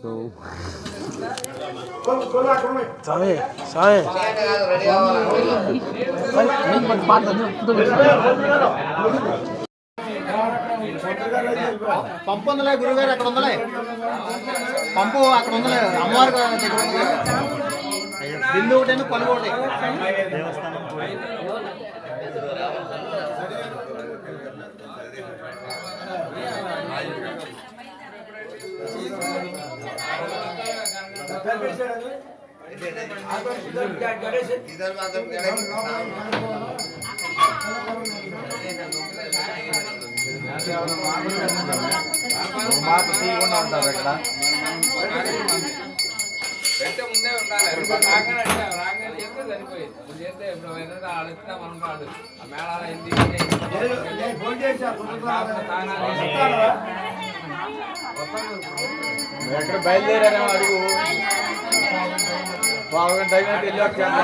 పోతావు స్వామి స్వామి పంపు ఉందిలే గురుగారు అక్కడ ఉందిలే? పంపు అక్కడ ఉందిలే అమ్మవారి దగ్గర ఉంది బిందు ఒకటి. ఒకటి మాట తీయకుండా ఉంటారు ఇక్కడ పెట్టే ముందే ఉండాలి రాగానే అంటే రాగానే చెప్తే సరిపోయింది నువ్వు చేస్తే ఇప్పుడు ఏదైనా ఆడిస్తా మనం కాదు ఆ మేళాలు ఏంది ఎక్కడ బయలుదేరారేమో అడుగు పావుగంట అయినట్టు వెళ్ళి వచ్చాను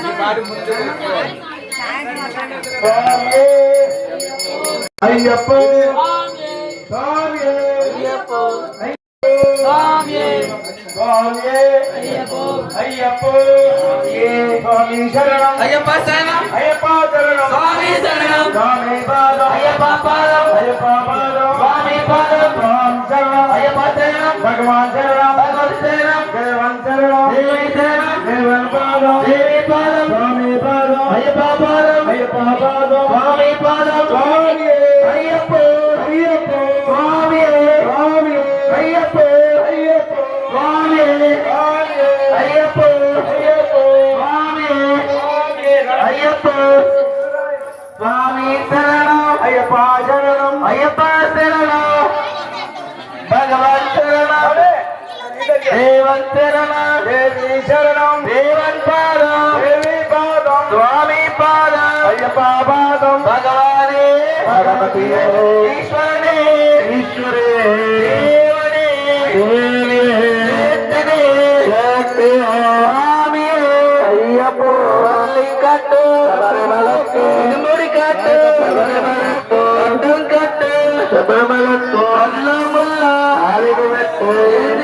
ఈ పాటి ముందు తెలుసుకోవాలి. అయ్యప్ప స్వామి అయ్యప్ప స్వామి అయ్యప్ప స్వామి శరణం అయ్యప్ప శరణం అయ్యప్ప శరణం స్వామి శరణం స్వామి పాదం అయ్యప్ప పాదం అయ్యప్ప పాదం శరణం భగవాన్ శరణం భగవత్ శరణం దేవన్ శరణం దేవి శరణం దేవన్ పాదం దేవి పాదం స్వామి పాదం అయ్యప్ప పాదం అయ్యప్ప పాదం స్వామి పాదం స్వామి అయ్యప్ప అయ్యప్ప స్వామి స్వామి అయ్యప్ప అయ్యప్ప స్వామి స్వామి అయ్యప్ప అయ్యప్ప స్వామి స్వామి అయ్యప్ప స్వామి శరణం అయ్యప్ప శరణం అయ్యప్ప தேவன் திறனாக சரணம். தேவன் பாதம். தேவி பாதம். சுவாமி பாதம். ஐயப்பா பாதம். பகவானே. பகவதியே ஈஸ்வரனே. ஈஸ்வரே. தேவனே. தேவனே சேத்தனே. அறிவு வெட்டு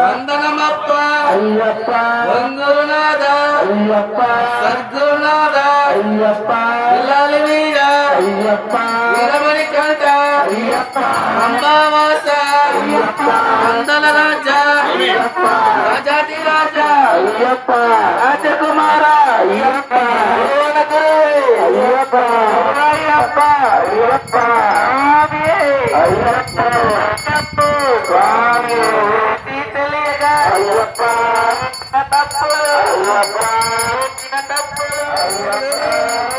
వందనమప్ప అయ్యప్ప వంగురునాథ అయ్యప్ప సద్గురునాథ అయ్యప్ప పిల్లాలి వీర అయ్యప్ప వీరమణి కంట అయ్యప్ప అంబావాస వందల రాజా రాజాది రాజా రాజకుమార అయ్యప్ప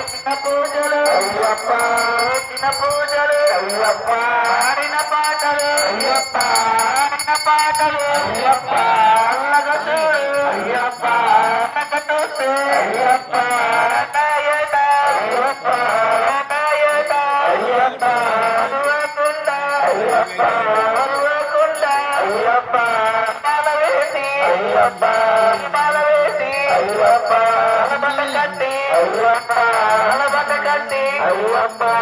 చిన్న పూజలు అయ్యప్ప చిన్న పూజలు ஐயப்பா ஆடின பாடல் ஐயப்பா ஆடின பாடல் ஐயப்பா அல்லகட்டு ஐயப்பா அல்லகட்டு ஐயப்பா ஐயப்பா ஐயப்பா ஐயப்பா கட்டி ஐயப்பா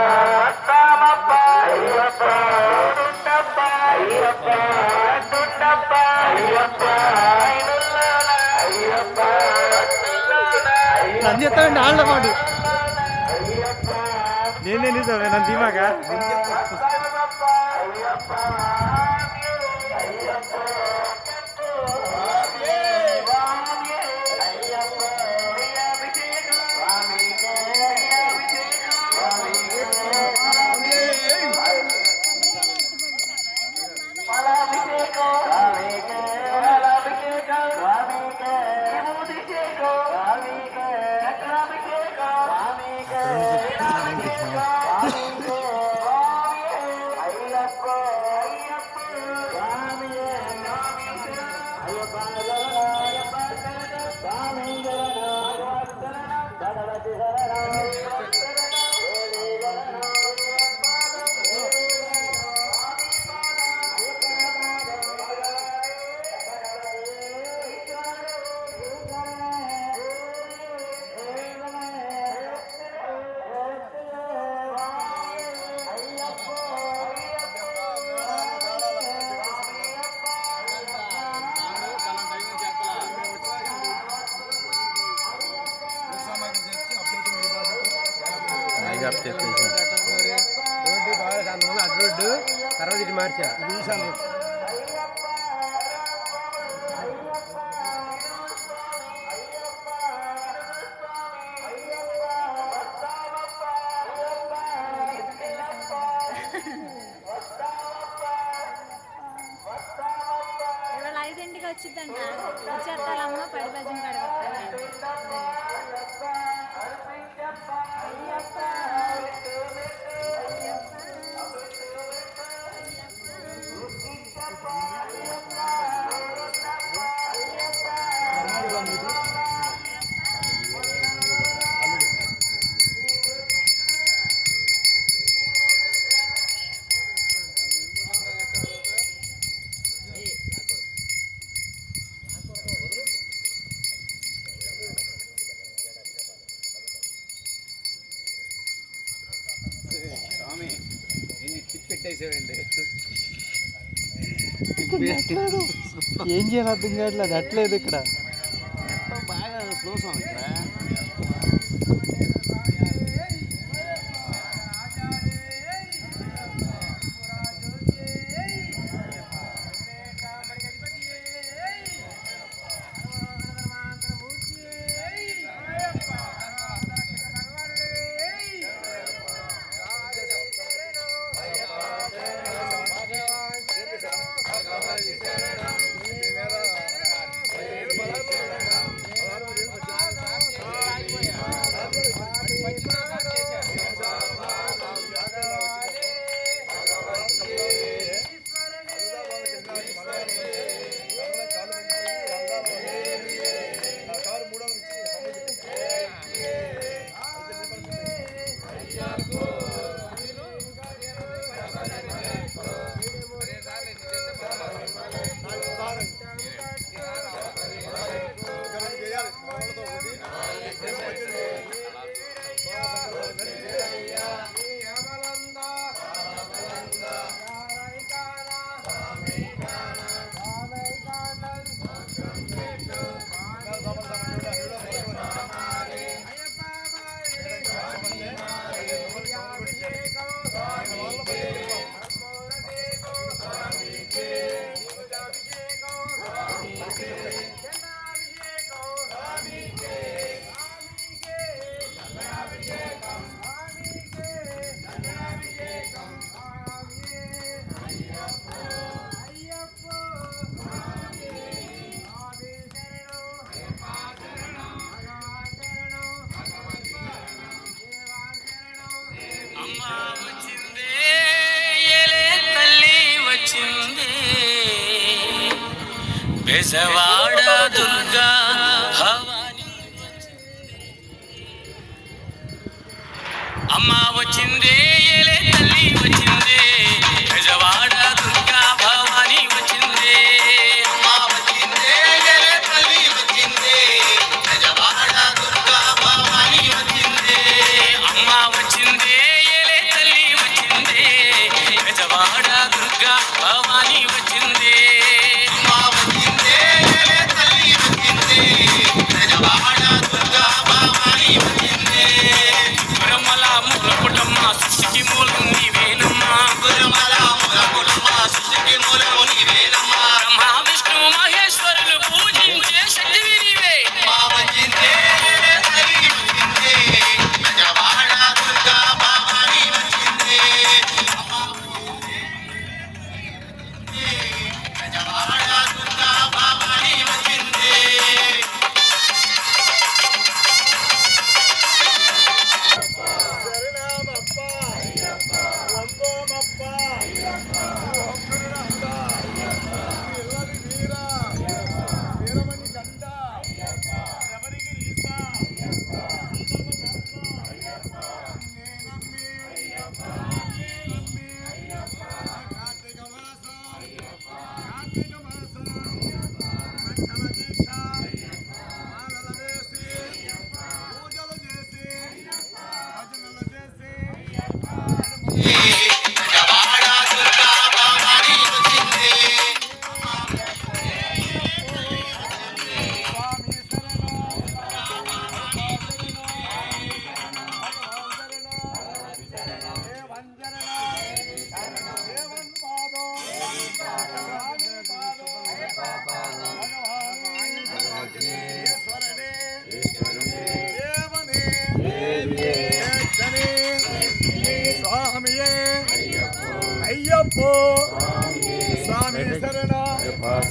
ಅದೇ ತಗೊಂಡು ಆಳ ಮಾಡು. ನೀನೇನಿದ್ದಾವೆ ನನ್ನ ದಿಮಾಗ చెప్పేసి అటు రోడ్డు తర్వాత ఇటు మార్చా ఏం చేయాలి అర్థం కావట్లేదు అట్లేదు ఇక్కడ. వచ్చిందే ఏలే తల్లి వచ్చిందే.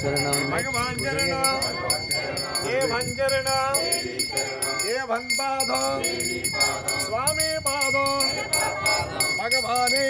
शरणम भगवान शरणम ये भन शरणम ये भन स्वामी पादो भगवाने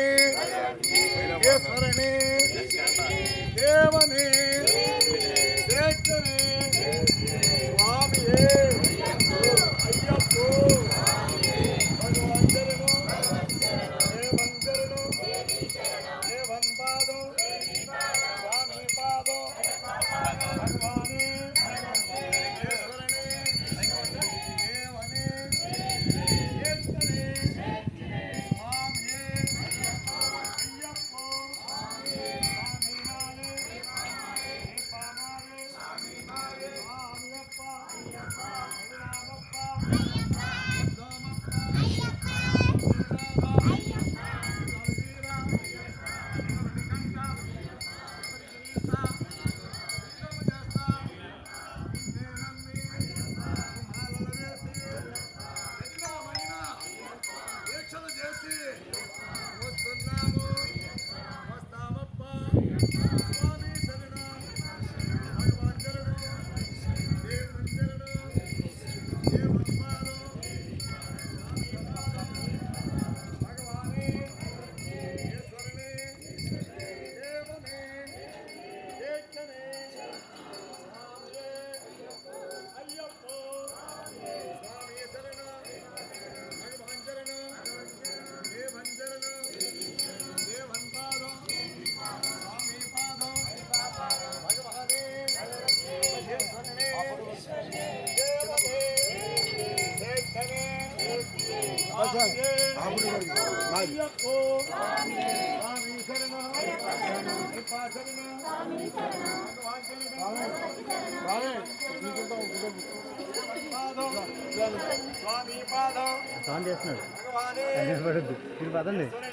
nada nele.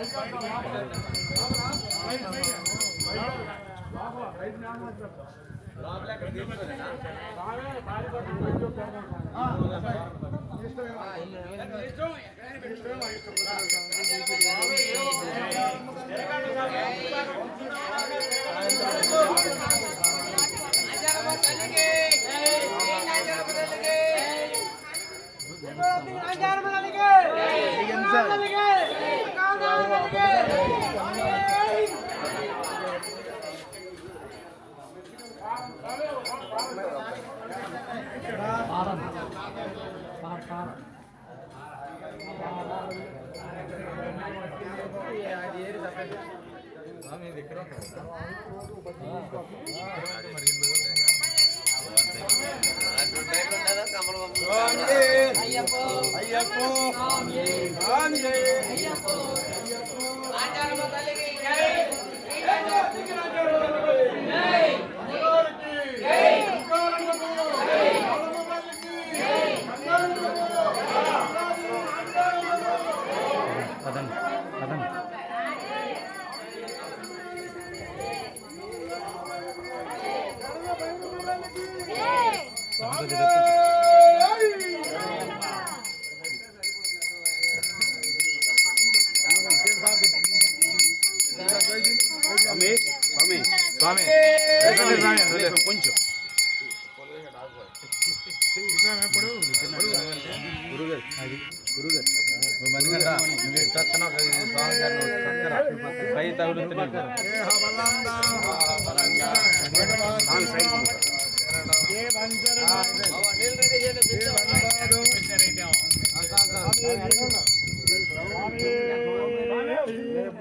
ఇష్టం ఇష్టం ఇష్టం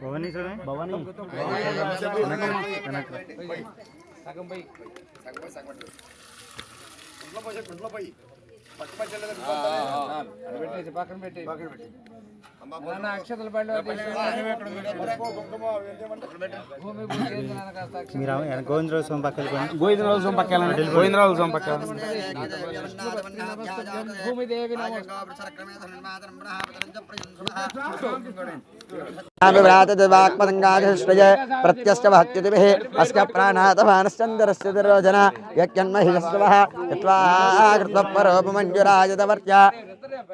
భవానీ స్వామి భవానీ. సగం పోయి. పెట్టేసి పక్కన పెట్టి నాన్న అక్షతలు బండి భూమి పెట్టేసి పక్కన పెట్టి అక్షతలు బండి గోవిందరావు స్వామి పక్కన గోవిందరావు अस्य प्राणातमानश्चन्द्रस्य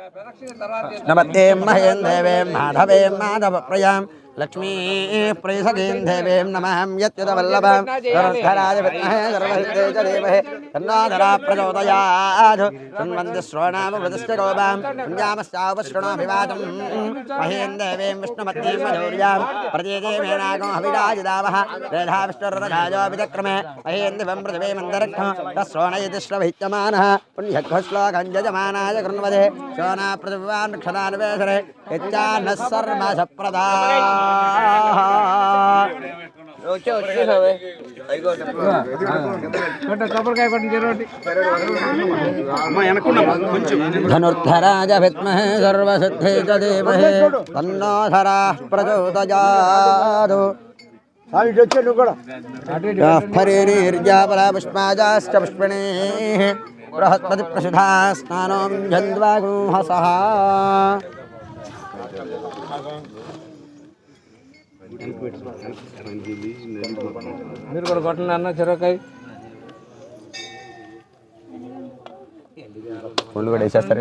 दुर्योजन यज्ञन्महिषस्वः यत्त्वा లక్ష్మీ ప్రయసగేందేవీం నమహం యత్యుతవల్లభం. సర్వధరాజ విద్మహే సర్వహితే చ దేవహే తన్నాధరా ప్రచోదయాధు తన్వంతి శ్రవణామృతశ్చ గోపాం పుణ్యామశ్చాపశృణోభివాదం మహేందేవీం విష్ణుమతీం మనోర్యాం ప్రతిదేవేనాగం అభిరాజిదావః రేధా విష్ణురథాజోభిచక్రమే మహేందివం పృథివేమంతరిక్షం తశ్రోణయతి శ్రవహిత్యమానः పుణ్యఘ్వశ్లోకం యజమానాయ కృణ్వదే. శోనా పృథివాన్ క్షదాన్వేసరే యచ్చాన్నः సర్మసప్రదా दिवं पृथिवी मन्दरक्षं तस्रोणयति श्रवहित्यमानः पुण्यघ्वश्लोकं यजमानाय कृण्वदे शोना पृथिवान् क्षदानुवेशरे यच्चान्नः सर्वसप्रदा కొబ్బరికాయ కొట్టి చెరోటి धनुर्धराज विद्महे सर्वसिद्धे च धीमहि तन्नो धराः प्रचोदयात् फरेरीर्जापला पुष्पाजाश्च पुष्पिणीः बृहस्पतिप्रसिधा स्नानं जन्द्वागुंहसः మీరు కూడా కొట్టండి అన్న చెరోకాయ. ఒళ్ళు కూడా వేసేస్తారు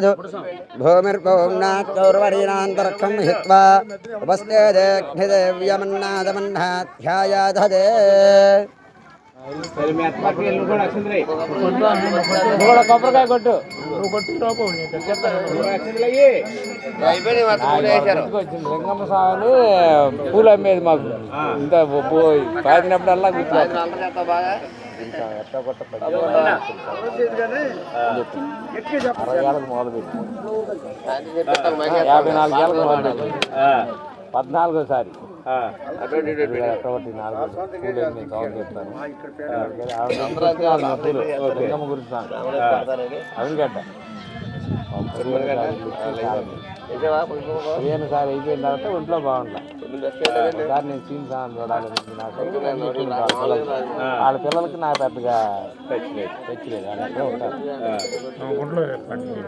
సాధు నాచ్చౌర్వరీణాంతరక్షం హిత్వా ఉపస్థే దేవ్యమన్నాదమన్నాధ్యాయాధదే కొబ్బరికాయ కొట్టు వచ్చింది లింగమ్మ స్వామిని పూలు అమ్మేది మాకు ఇంత పోయి పాతినప్పుడల్లా గుర్తు అరవై ఏళ్ళకి మొదలు పెట్టి యాభై నాలుగు ఏళ్ళకి మొదలు పెట్టి పద్నాలుగోసారి ఎట్టబట్టి అవును పూలు పదిహేను సార్ అయిపోయిన తర్వాత ఒంట్లో బాగుంటా సార్ నేను సీన్ సార్ చూడాలి నాకు. అన్ని చెప్పింది వాళ్ళ పిల్లలకి. నాకు పెద్దగా తెచ్చలేదు వాళ్ళు ఎక్కడో ఉంటారు.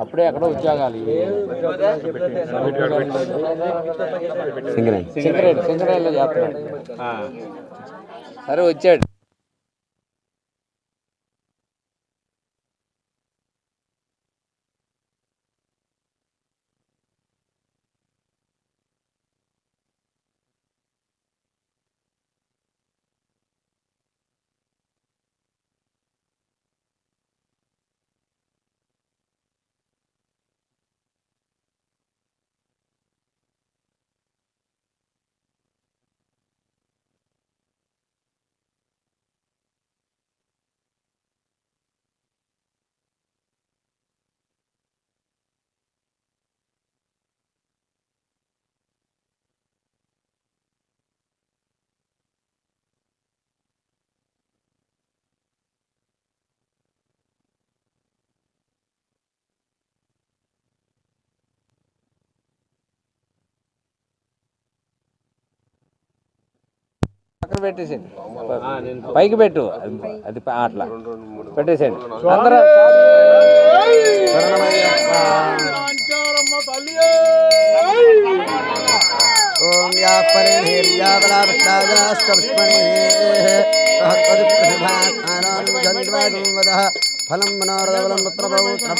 అప్పుడే ఎక్కడో ఉద్యోగాలు సింగరేణి. సింగరేణిలో చేస్తున్నాడు. సరే వచ్చాడు. పక్కన పెట్టేసేయండి. పైకి పెట్టు. అది- అట్లా. పెట్టేసేయండి. అందరూ ఓం యా పరిహేర్యాబలాభిష్టాజాస్తస్మణే ఫలం మనోరథబలం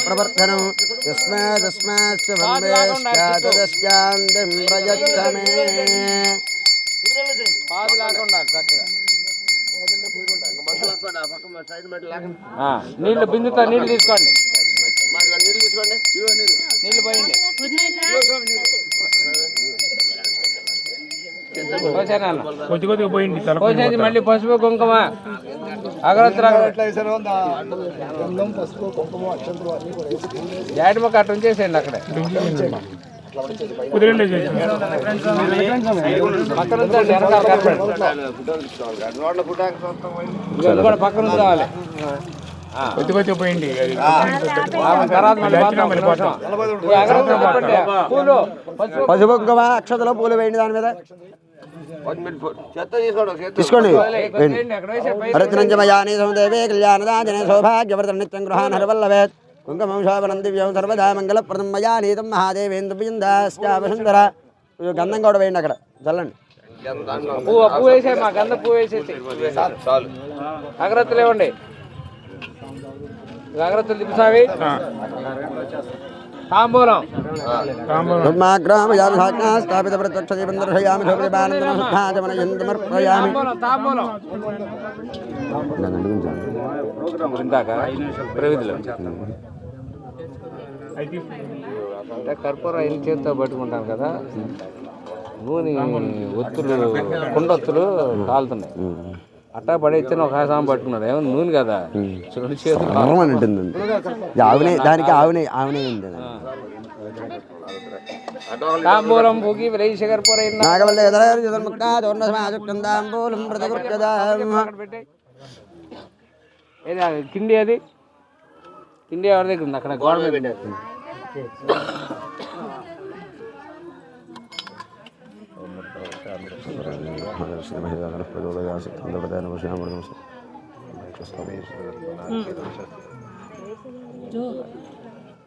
ప్రవర్ధనం యస్మాదస్మాచ్చ వందేశ్చాదశ్చాంతిం ప్రయచ్చమే పాదు లేకుండా చక్కగా. ఆ, నీళ్ళు బిందుతో నీళ్ళు తీసుకోండి. పోయండి? కొద్ది కొద్దిగా పోయింది తల పోసేది మళ్ళీ పసుపు కుంకుమ. అగరత్తులు జాడి మొక్క అట్లా ఉంచేసేయండి అక్కడే. పక్కన కొద్ది పోయింది అది ఆ తర్వాత మళ్ళీ పోతాం, మళ్ళీ పోతాం. ఈ అగరత్తులు చెప్పండి. పూలు పసుపు పసుపు కుంకుమ అక్షతలో పూలు వేయండి దాని మీద తీసుకోండి హరిత్రంజమయాని సముదేవే కళ్యాణదాజనే సౌభాగ్యవర్ధన నిత్యం గృహాన్ హరివల్లవేత్ కుంకుమం శోభనం దివ్యం సర్వదా మంగళప్రదం మయా నీతం మహాదేవేంద్రబిందాశ్చాపసుందర గంధం కూడా వేయండి అక్కడ చల్లండి పువ్వు పువ్వు వేసే మా గంధ పువ్వు వేసేసి అగరత్తులు ఇవ్వండి అగరత్తులు తిప్పుసావి తాంబూలం స్థాపిత ఇందాక ప్రవిధిలో అంటే కర్పూరం ఐదు చేతితో పట్టుకుంటాను కదా. నూనె ఒత్తులు కుండొత్తులు కాలుతున్నాయి. అట్టా పడేస్తే ఒక ఆసాం పట్టుకున్నాడు. ఏమో నూనె కదా? చూడండి చేతులు ఆవునే దానికి ఆవునే ఆవునే ఉంది. తాంబూలం కర్పూరం నాగవల్ల ఎదరారు దోర్ణసమాజుక్తందాంబూలం ప్రతికృత్యదాం పెట్టే ఏది కిండి అది? కిండి ఎవరి దగ్గర ఉంది? అక్కడ గోడ మీద పెట్టారు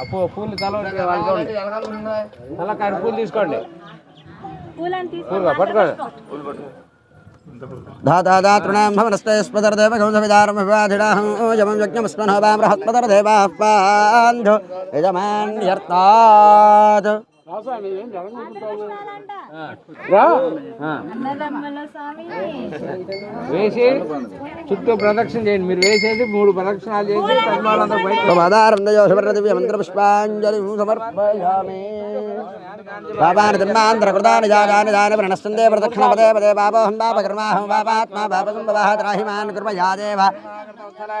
అప్పు పూలు తల ఒకటి వాళ్ళు చూడండి తల కాడి పూలు తీసుకోండి పూలను తీసుకొని పూలుగా పట్టుకోండి धातादातॄणां भवनस्ते स्पदर्देवगंसविदारं विवाधिडाहं यमं यज्ञमस्मनो वां बृहत्पदर्देवाः पान्धु यजमान्यर्तात् వేసి చుట్టూ ప్రదక్షిణ చేయండి మీరు వేసేసి మూడు ప్రదక్షిణాలు చేసి మంత్రపుష్పాంజలి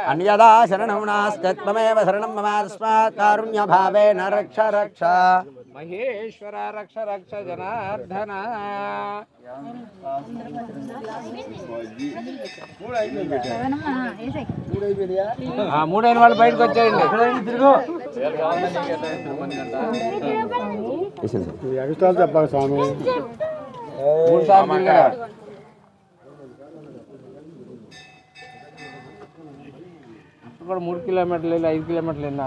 అన్యదా శరణం నాస్తి శరణం రక్ష మహేశ్వర రక్ష రక్ష జనార్దన. మూడైన వాళ్ళు బయటకు వచ్చాయండి. తిరుగు. చెప్పాలి స్వామి. మూడు సార్లు కూడా మూడు కిలోమీటర్లు వెళ్ళి ఐదు కిలోమీటర్లు వెళ్ళి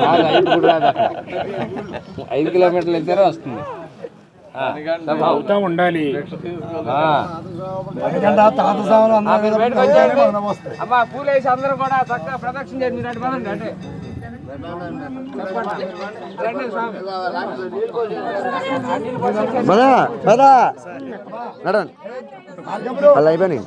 కాదు ఐదు కూడా రాదు అక్కడ. ఐదు కిలోమీటర్లు వెళ్తేనే వస్తుంది. అవుతా ఉండాలి. అమ్మా పూలు వేసి అందరూ కూడా చక్కగా ప్రదక్షిణ చేయండి. అటు. పదండి అంటే నడన్. అలా స్వామి నడండి అయిపోయినాయి.